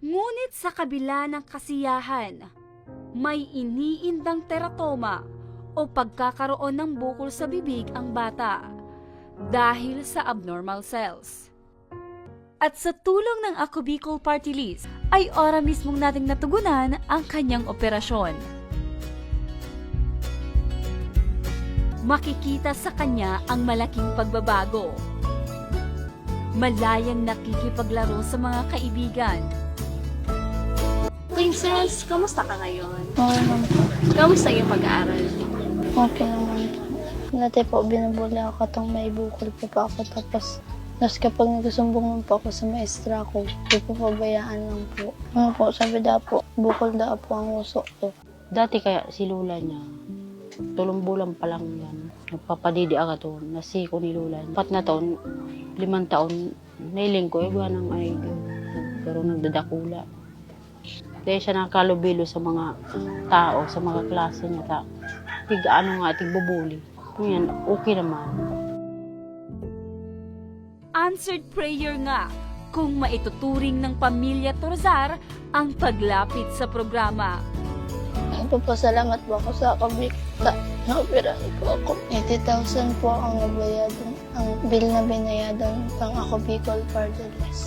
Ngunit sa kabila ng kasiyahan, may iniindang teratoma o pagkakaroon ng bukol sa bibig ang bata dahil sa abnormal cells. At sa tulong ng Ako Party List, ay ora mismong nating natugunan ang kanyang operasyon. Makikita sa kanya ang malaking pagbabago. Malayang nakikipaglaro sa mga kaibigan. Princess, kamusta ka ngayon? Oo naman po. Kamusta yung pag-aaral? Okay naman po. Dati po, binubuli ako itong may bukol po pa ako. Tapos, tapos kapag nagsusumbong po ako sa maestra ko, di po pabayaan lang po. Ano po, sabi daw po, bukol daw po ang uso ko. Dati kaya si Lula niya, tulong bulan pa lang yan. Nagpapadidi ako to, nasiko ni Lula. Pat na taon, limang taon, nailing ko, iba ng ay, pero nagdadakula. Dahil siya nakalubilo sa mga tao, sa mga klase niya. Ta, tig ano nga, tig bubuli. Ngayon, okay naman. Answered prayer nga kung maituturing ng pamilya Torzar ang paglapit sa programa. Nagpapasalamat po ako sa kabik sa naoperahan po ako. 80,000 po ang nabayadan, ang bill na binayadan ng ako Bicol List.